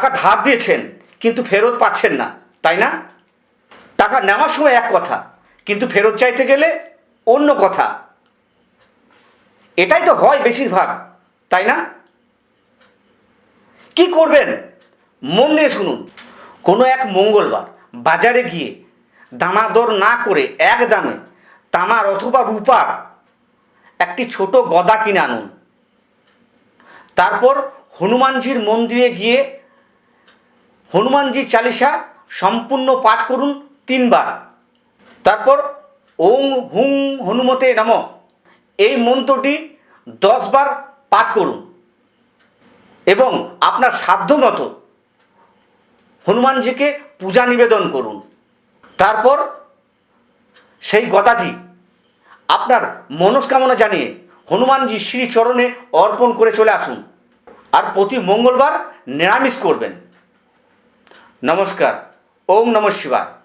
টাকা ধার দিয়েছেন, কিন্তু ফেরত পাচ্ছেন না, তাই না? টাকা নেওয়ার সময় এক কথা, কিন্তু ফেরত চাইতে গেলে অন্য কথা। এটাই তো হয় বেশিরভাগ, তাই না? কি করবেন? মন দিয়ে শুনুন। কোনো এক মঙ্গলবার বাজারে গিয়ে দামাদর না করে এক দামে তামার অথবা রূপার একটি ছোট গদা কিনে আনুন। তারপর হনুমানজির মন্দিরে গিয়ে হনুমানজি চালিসা সম্পূর্ণ পাঠ করুন তিনবার। তারপর ওং হুং হনুমতে নম। এই মন্ত্রটি দশবার পাঠ করুন। এবং আপনার সাধ্য মতো হনুমানজিকে পূজা নিবেদন করুন। তারপর সেই গদাটি আপনার মনস্কামনা জানিয়ে হনুমানজি শ্রীচরণে অর্পণ করে চলে আসুন। আর প্রতি মঙ্গলবার নিরামিষ করবেন। নমস্কার ওম নম শিবায়।